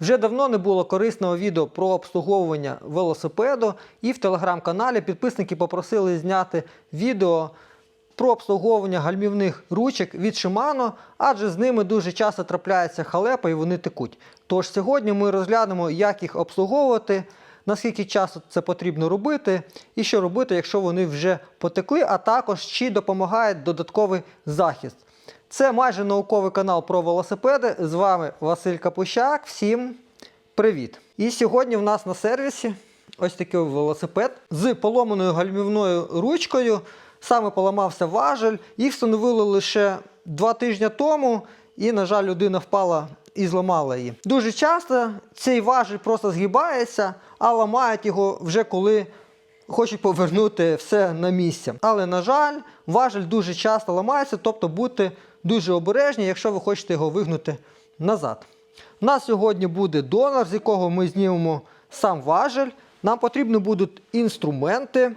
Вже давно не було корисного відео про обслуговування велосипеду, і в телеграм-каналі підписники попросили зняти відео про обслуговування гальмівних ручок від Shimano, адже з ними дуже часто трапляється халепа і вони текуть. Тож сьогодні ми розглянемо, як їх обслуговувати, наскільки часто це потрібно робити, і що робити, якщо вони вже потекли, а також чи допомагає додатковий захист. Це майже науковий канал про велосипеди. З вами Василь Капущак. Всім привіт! І сьогодні в нас на сервісі ось такий велосипед з поломаною гальмівною ручкою. Саме поламався важель. Їх встановили лише два тижні тому, і, на жаль, людина впала і зламала її. Дуже часто цей важель просто згибається, а ламають його вже коли хочуть повернути все на місце. Але, на жаль, важель дуже часто ламається, тобто будьте дуже обережні, якщо ви хочете його вигнути назад. У нас сьогодні буде донор, з якого ми знімемо сам важель. Нам потрібні будуть інструменти,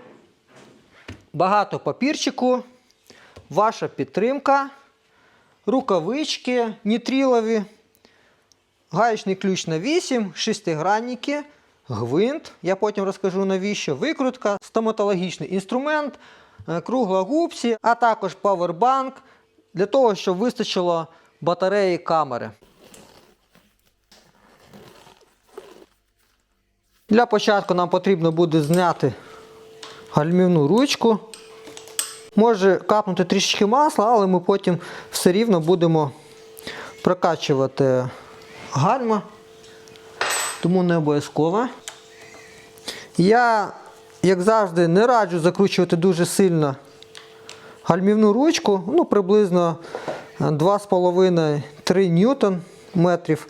багато папірчику, ваша підтримка, рукавички нітрілові, гаєчний ключ на 8, шестигранники, гвинт, я потім розкажу навіщо, викрутка, стоматологічний інструмент, е, кругла губці, а також павербанк для того, щоб вистачило батареї камери. Для початку нам потрібно буде зняти гальмівну ручку. Може капнути трішечки масла, але ми потім все рівно будемо прокачувати гальма, тому не обов'язково. Я, як завжди, не раджу закручувати дуже сильно гальмівну ручку, ну приблизно 2,5-3 ньютон метрів.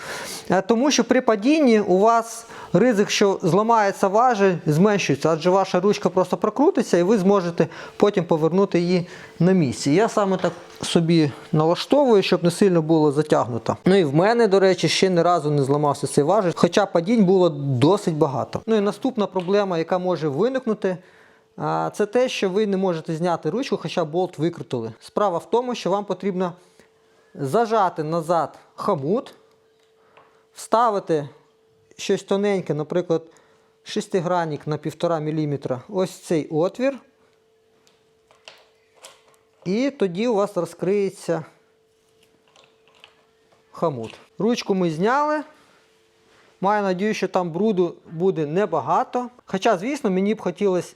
Е, Тому що при падінні у вас ризик, що зламається важель, зменшується, адже ваша ручка просто прокрутиться і ви зможете потім повернути її на місце. Я саме так собі налаштовую, щоб не сильно було затягнуто. Ну і в мене, до речі, ще ні разу не зламався цей важель, хоча падінь було досить багато. Ну і наступна проблема, яка може виникнути. Це те, що ви не можете зняти ручку, хоча болт викрутили. Справа в тому, що вам потрібно зажати назад хомут, вставити щось тоненьке, наприклад, шестигранник на 1,5 мм, ось цей отвір. І тоді у вас розкриється хомут. Ручку ми зняли. Маю надію, що там бруду буде небагато. Хоча, звісно, мені б хотілося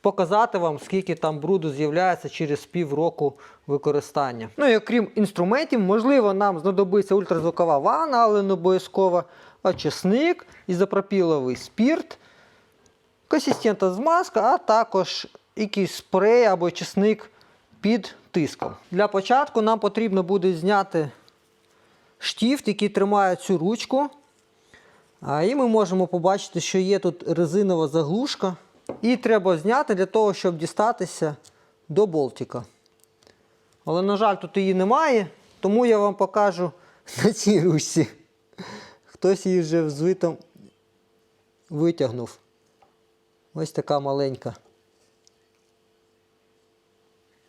показати вам, скільки там бруду з'являється через півроку використання. Ну і окрім інструментів, можливо, нам знадобиться ультразвукова ванна, але не обов'язково очисник, ізопропіловий спірт, консистентна змазка, а також якийсь спрей або очисник під тиском. Для початку нам потрібно буде зняти штіфт, який тримає цю ручку. І ми можемо побачити, що є тут резинова заглушка. І треба зняти для того, щоб дістатися до болтика. Але, на жаль, тут її немає, тому я вам покажу на цій ручці. Хтось її вже взвитом витягнув. Ось така маленька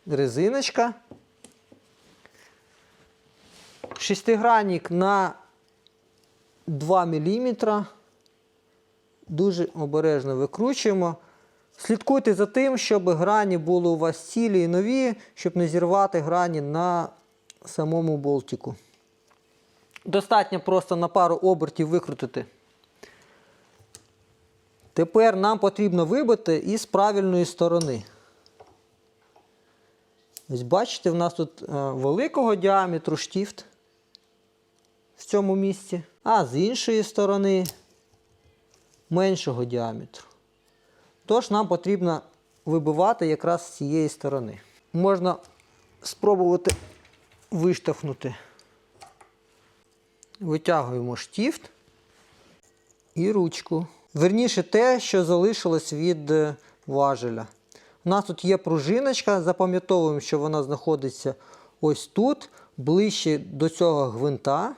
резиночка. Шестигранник на 2 мм. Дуже обережно викручуємо. Слідкуйте за тим, щоб грані були у вас цілі і нові, щоб не зірвати грані на самому болтику. Достатньо просто на пару обертів викрутити. Тепер нам потрібно вибити із правильної сторони. Ось бачите, в нас тут е, великого діаметру штіфт в цьому місці, а з іншої сторони меншого діаметру. Тож нам потрібно вибивати якраз з цієї сторони. Можна спробувати виштовхнути. Витягуємо штіфт і ручку. Верніше те, що залишилось від е, важеля. У нас тут є пружиночка, запам'ятовуємо, що вона знаходиться ось тут, ближче до цього гвинта.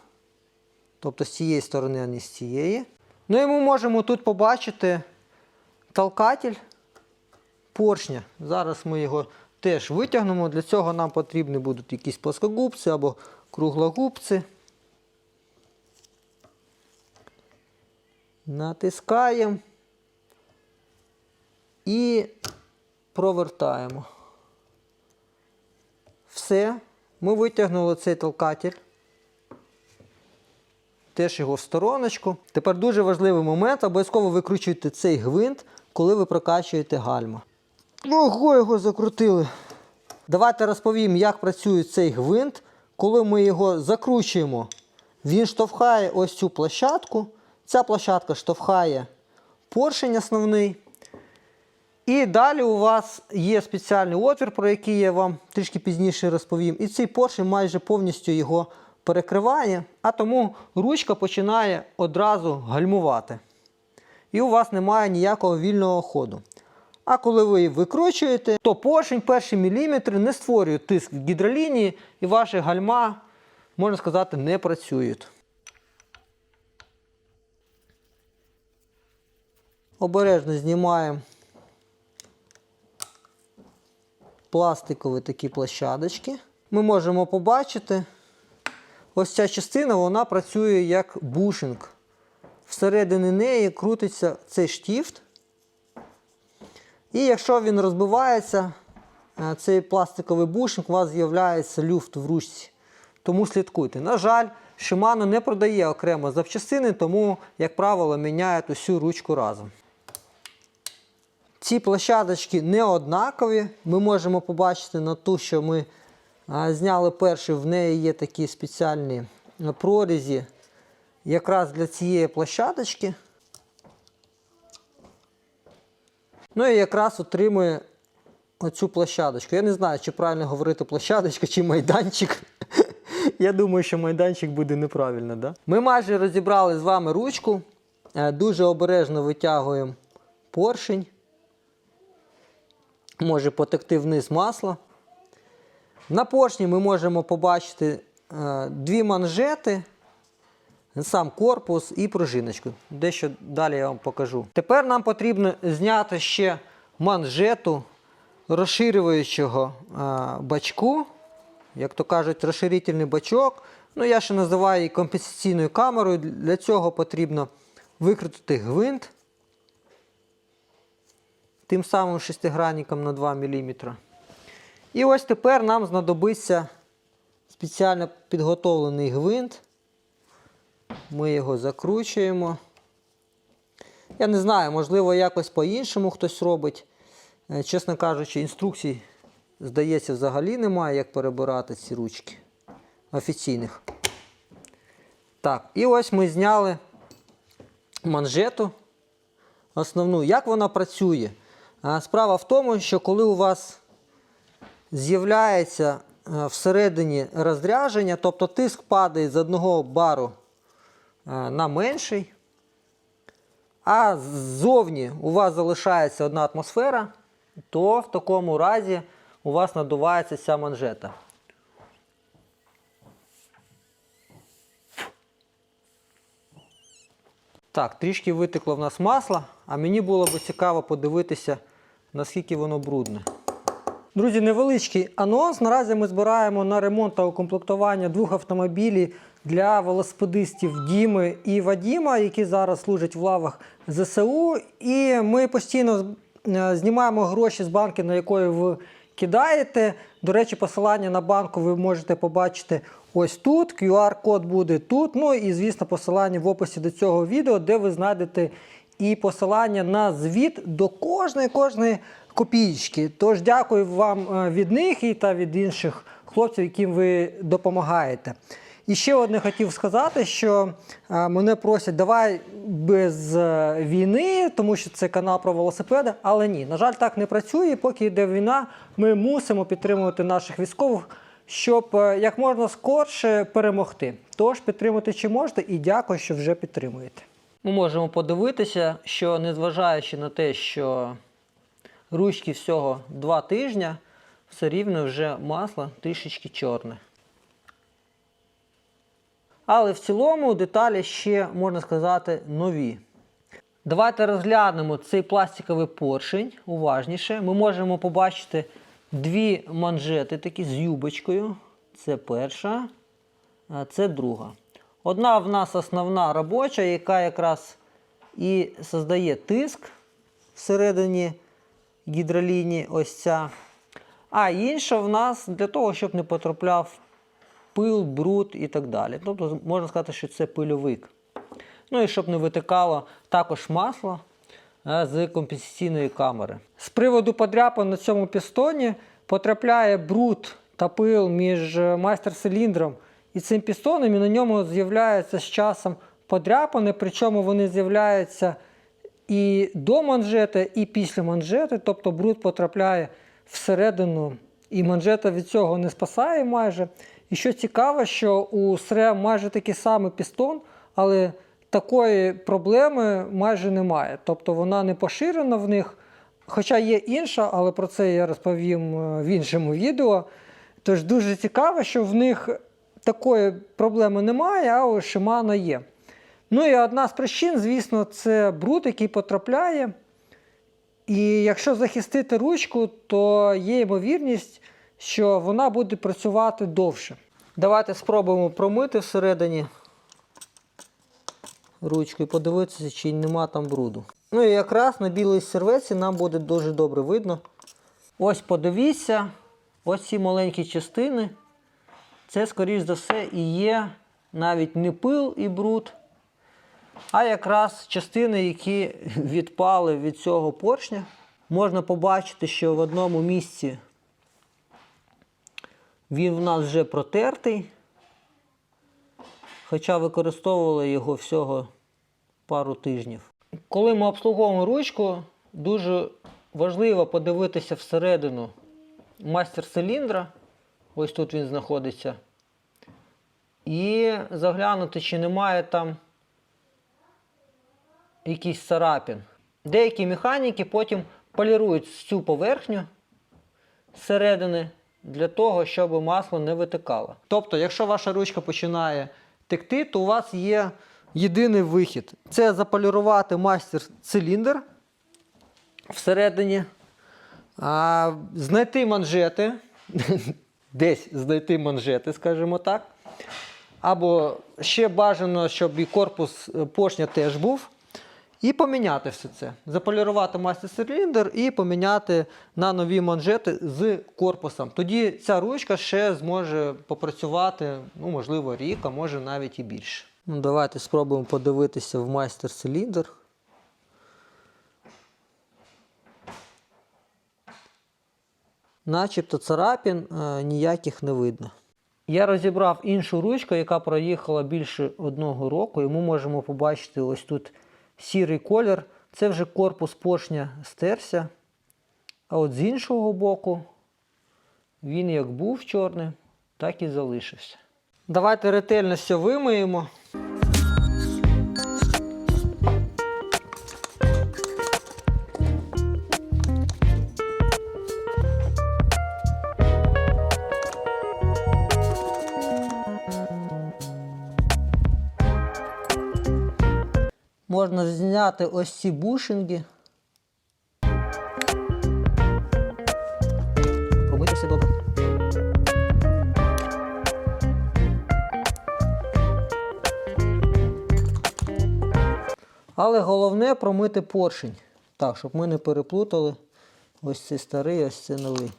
Тобто з цієї сторони, а не з цієї. Ну і ми можемо тут побачити толкатель поршня. Зараз ми його теж витягнемо. Для цього нам потрібні будуть якісь плоскогубці або круглогубці. Натискаємо і провертаємо. Все. Ми витягнули цей толкатель. Теж його в стороночку. Тепер дуже важливий момент. Обов'язково викручуйте цей гвинт, коли ви прокачуєте гальма. Ого, його закрутили. Давайте розповім, як працює цей гвинт. Коли ми його закручуємо, він штовхає ось цю площадку. Ця площадка штовхає поршень основний. І далі у вас є спеціальний отвір, про який я вам трішки пізніше розповім. І цей поршень майже повністю його перекриває, а тому ручка починає одразу гальмувати. І у вас немає ніякого вільного ходу. А коли ви її викручуєте, то поршень перші міліметри не створює тиск в гідролінії, і ваші гальма, можна сказати, не працюють. Обережно знімаємо пластикові такі площадочки. Ми можемо побачити, ось ця частина вона працює як бушинг. Всередині неї крутиться цей штіфт. І якщо він розбивається, е, цей пластиковий бушинг, у вас з'являється люфт в ручці. Тому слідкуйте. На жаль, Shimano не продає окремо запчастини, тому, як правило, міняють усю ручку разом. Ці площадочки не однакові. Ми можемо побачити на ту, що ми зняли перший, в неї є такі спеціальні прорізі якраз для цієї площадочки. Ну і якраз отримує оцю площадочку. Я не знаю, чи правильно говорити площадочка чи майданчик. Я думаю, що майданчик буде неправильно. Да? Ми майже розібрали з вами ручку. Е, Дуже обережно витягуємо поршень. Може потекти вниз масло. На поршні ми можемо побачити е, дві манжети, сам корпус і пружиночку. Дещо далі я вам покажу. Тепер нам потрібно зняти ще манжету розширюючого е, бачку. Як то кажуть, розширительний бачок. Ну, я ще називаю її компенсаційною камерою. Для цього потрібно викрутити гвинт тим самим шестигранником на 2 мм. І ось тепер нам знадобиться спеціально підготовлений гвинт. Ми його закручуємо. Я не знаю, можливо, якось по-іншому хтось робить. Е, Чесно кажучи, інструкцій, здається, взагалі немає, як перебирати ці ручки офіційних. Так, і ось ми зняли манжету основну. Як вона працює? Справа в тому, що коли у вас з'являється е, всередині розрядження, тобто тиск падає з одного бару е, на менший, а ззовні у вас залишається одна атмосфера, то в такому разі у вас надувається ця манжета. Так, трішки витекло в нас масло, а мені було б цікаво подивитися, наскільки воно брудне. Друзі, невеличкий анонс. Наразі ми збираємо на ремонт та укомплектування двох автомобілів для велосипедистів Діми і Вадіма, які зараз служать в лавах ЗСУ. І ми постійно е, знімаємо гроші з банки, на якої ви кидаєте. До речі, посилання на банку ви можете побачити ось тут. QR-код буде тут. Ну і, звісно, посилання в описі до цього відео, де ви знайдете і посилання на звіт до кожної кожної копійки. Тож дякую вам е, від них і та від інших хлопців, яким ви допомагаєте. І ще одне хотів сказати, що е, мене просять, давай без е, війни, тому що це канал про велосипеди. Але ні, на жаль, так не працює. Поки йде війна, ми мусимо підтримувати наших військових, щоб як можна скорше перемогти. Тож підтримати чи можете, і дякую, що вже підтримуєте. Ми можемо подивитися, що незважаючи на те, що ручки всього 2 тижні, все рівно вже масло трішечки чорне. Але в цілому деталі ще, можна сказати, нові. Давайте розглянемо цей пластиковий поршень уважніше. Ми можемо побачити дві манжети такі з юбочкою. Це перша, а це друга. Одна в нас основна робоча, яка якраз і создає тиск всередині гідролінії ось ця. А інша в нас для того, щоб не потрапляв пил, бруд і так далі. Тобто можна сказати, що це пильовик. Ну і щоб не витикало також масло е, з компенсаційної камери. З приводу подряпин на цьому пістоні потрапляє бруд та пил між е, майстер-циліндром і цим пістоном, і на ньому з'являються з часом подряпини, причому вони з'являються і до манжети, і після манжети, тобто бруд потрапляє всередину, і манжета від цього не спасає майже. І що цікаво, що у СРЕ майже такий самий пістон, але такої проблеми майже немає. Тобто вона не поширена в них. Хоча є інша, але про це я розповім е, в іншому відео. Тож дуже цікаво, що в них такої проблеми немає, а у Shimano є. Ну і одна з причин, звісно, це бруд, який потрапляє. І якщо захистити ручку, то є ймовірність, що вона буде працювати довше. Давайте спробуємо промити всередині ручку і подивитися, чи нема там бруду. Ну і якраз на білій серветці нам буде дуже добре видно. Ось подивіться, ось ці маленькі частини. Це, скоріш за все, і є навіть не пил і бруд, а якраз частини, які відпали від цього поршня. Можна побачити, що в одному місці він в нас вже протертий, хоча використовували його всього пару тижнів. Коли ми обслуговуємо ручку, дуже важливо подивитися всередину майстер-циліндра. Ось тут він знаходиться. І заглянути, чи немає там якийсь царапін. Деякі механіки потім полірують цю поверхню зсередини для того, щоб масло не витикало. Тобто, якщо ваша ручка починає текти, то у вас є єдиний вихід. Це заполірувати майстер-циліндр всередині, а, знайти манжети, десь знайти манжети, скажімо так. Або ще бажано, щоб і корпус е, поршня теж був. І поміняти все це. Заполірувати майстер-циліндр і поміняти на нові манжети з корпусом. Тоді ця ручка ще зможе попрацювати, ну, можливо, рік, а може навіть і більше. Ну, давайте спробуємо подивитися в майстер-циліндр. Начебто царапін е, ніяких не видно. Я розібрав іншу ручку, яка проїхала більше одного року, і ми можемо побачити ось тут сірий колір. Це вже корпус поршня стерся. А от з іншого боку він як був чорним, так і залишився. Давайте ретельно все вимиємо. Можна зняти ось ці бушинги. Промити все добре. Але головне промити поршень. Так, щоб ми не переплутали ось цей старий, ось цей новий.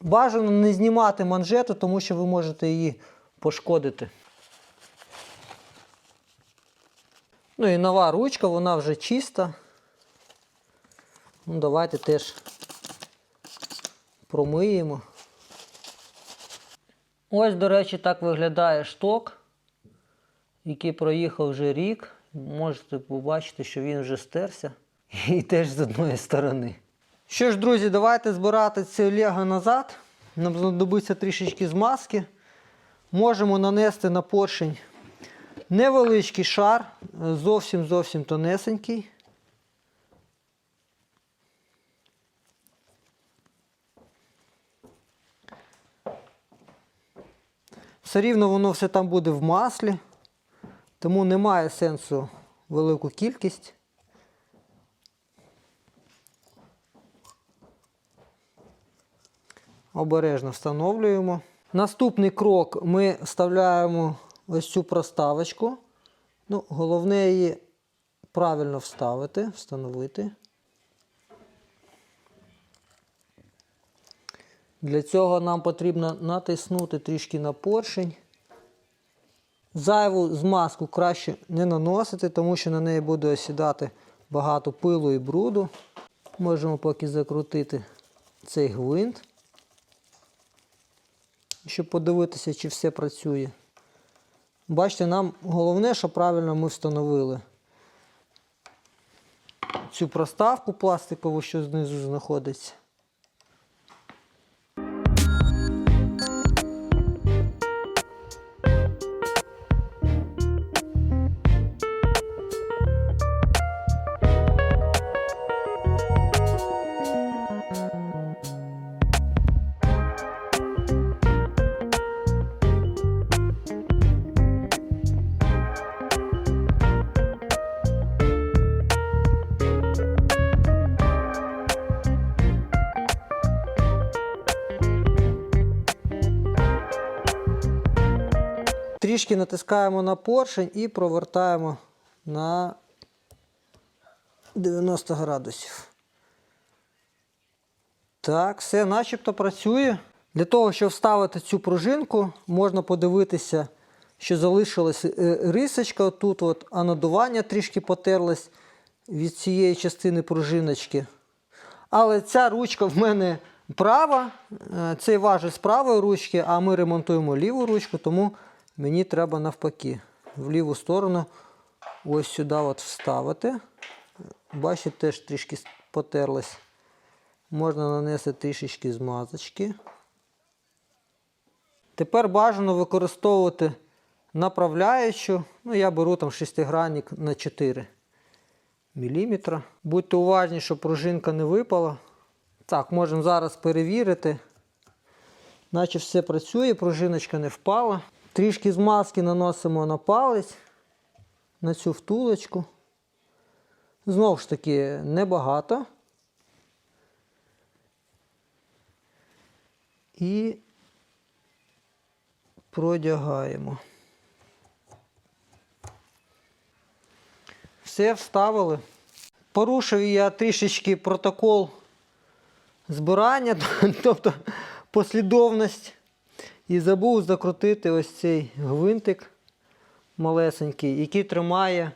Бажано не знімати манжету, тому що ви можете її пошкодити. Ну і нова ручка, вона вже чиста. Ну, Давайте теж промиємо. Ось, до речі, так виглядає шток, який проїхав вже рік. Можете побачити, що він вже стерся. І теж з одної сторони. Що ж, друзі, давайте збирати це лего назад. Нам знадобиться трішечки змазки. Можемо нанести на поршень невеличкий шар, зовсім зовсім тонесенький. Все рівно воно все там буде в маслі, тому немає сенсу велику кількість. Обережно встановлюємо. Наступний крок ми вставляємо ось цю проставочку. Ну, Головне її правильно вставити, встановити. Для цього нам потрібно натиснути трішки на поршень. Зайву змазку краще не наносити, тому що на неї буде осідати багато пилу і бруду. Можемо поки закрутити цей гвинт, щоб подивитися, чи все працює. Бачите, нам головне, що правильно ми встановили цю проставку пластикову, що знизу знаходиться. Трішки натискаємо на поршень і провертаємо на 90 градусів. Так, все начебто працює. Для того, щоб вставити цю пружинку, можна подивитися, що залишилась е, рисочка. Тут от анодування трішки потерлось від цієї частини пружиночки. Але ця ручка в мене права, е, цей важить з правої ручки, а ми ремонтуємо ліву ручку, тому мені треба навпаки в ліву сторону ось сюди от вставити. Бачите, теж трішки потерлась. Можна нанести трішечки змазочки. Тепер бажано використовувати направляючу. Ну, я беру там шестигранник на 4 мм. Будьте уважні, щоб пружинка не випала. Так, можемо зараз перевірити. Наче все працює, пружиночка не впала. Трішки змазки наносимо на палець, на цю втулочку. Знову ж таки, небагато. І продягаємо. Все вставили. Порушив я трішечки протокол збирання, тобто послідовність. І забув закрутити ось цей гвинтик малесенький, який тримає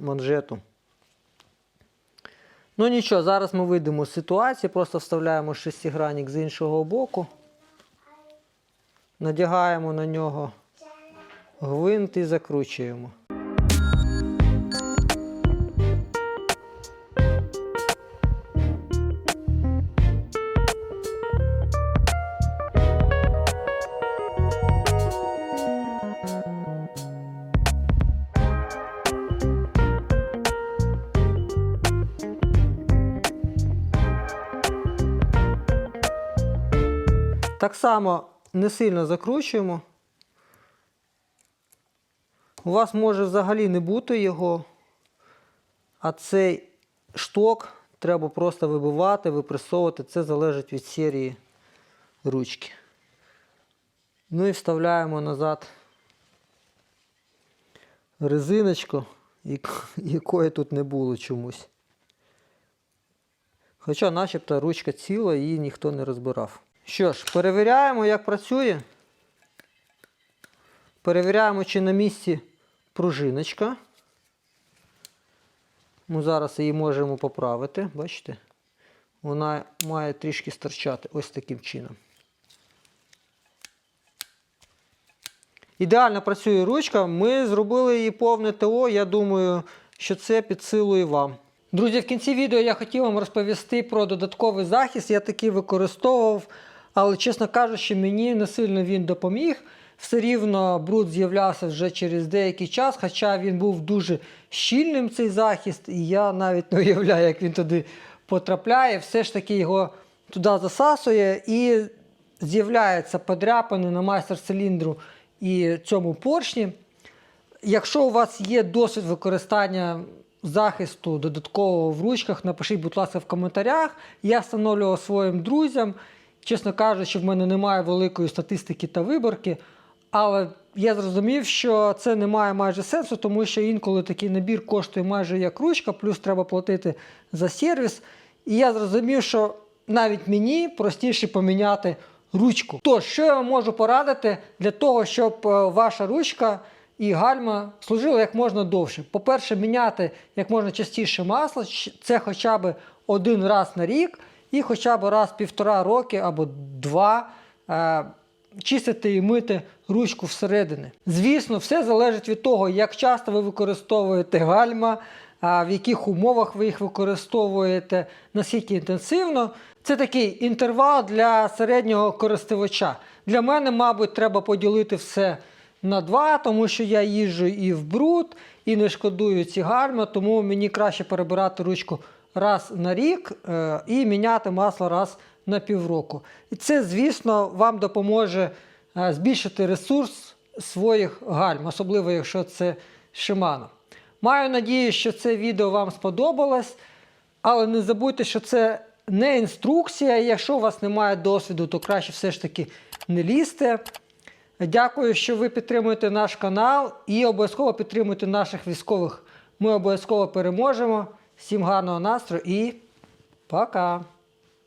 манжету. Ну нічого, зараз ми вийдемо з ситуації, просто вставляємо шестигранник з іншого боку, надягаємо на нього гвинт і закручуємо. Так само не сильно закручуємо. У вас може взагалі не бути його, а цей шток треба просто вибивати, випресовувати. Це залежить від серії ручки. Ну і вставляємо назад резиночку, якої тут не було чомусь. Хоча начебто ручка ціла, її ніхто не розбирав. Що ж, перевіряємо, як працює. Перевіряємо, чи на місці пружиночка. Ми зараз її можемо поправити, бачите? Вона має трішки стирчати ось таким чином. Ідеально працює ручка. Ми зробили її повне ТО. Я думаю, що це під силу і вам. Друзі, в кінці відео я хотів вам розповісти про додатковий захист. Я такий використовував, але, чесно кажучи, мені не сильно він допоміг. Все рівно бруд з'являвся вже через деякий час, хоча він був дуже щільним цей захист, і я навіть не уявляю, як він туди потрапляє. Все ж таки його туди засасує і з'являються подряпини на майстер-циліндру і цьому поршні. Якщо у вас є досвід використання захисту додаткового в ручках, напишіть, будь ласка, в коментарях. Я встановлював своїм друзям. Чесно кажучи, в мене немає великої статистики та виборки. Але я зрозумів, що це не має майже сенсу, тому що інколи такий набір коштує майже як ручка, плюс треба платити за сервіс. І я зрозумів, що навіть мені простіше поміняти ручку. Тож, що я можу порадити для того, щоб е, ваша ручка і гальма служили як можна довше. По-перше, міняти як можна частіше масло, це хоча б один раз на рік, і хоча б раз півтора роки або два е, чистити і мити ручку всередини. Звісно, все залежить від того, як часто ви використовуєте гальма, в яких умовах ви їх використовуєте, наскільки інтенсивно. Це такий інтервал для середнього користувача. Для мене, мабуть, треба поділити все на два, тому що я їжджу і в бруд, і не шкодую ці гальма, тому мені краще перебирати ручку раз на рік е, і міняти масло раз на півроку. І це, звісно, вам допоможе е, збільшити ресурс своїх гальм, особливо якщо це Shimano. Маю надію, що це відео вам сподобалось, але не забудьте, що це не інструкція. і Якщо у вас немає досвіду, то краще все ж таки не лізьте. Дякую, що ви підтримуєте наш канал і обов'язково підтримуйте наших військових. Ми обов'язково переможемо. Всім гарного настрою і пока!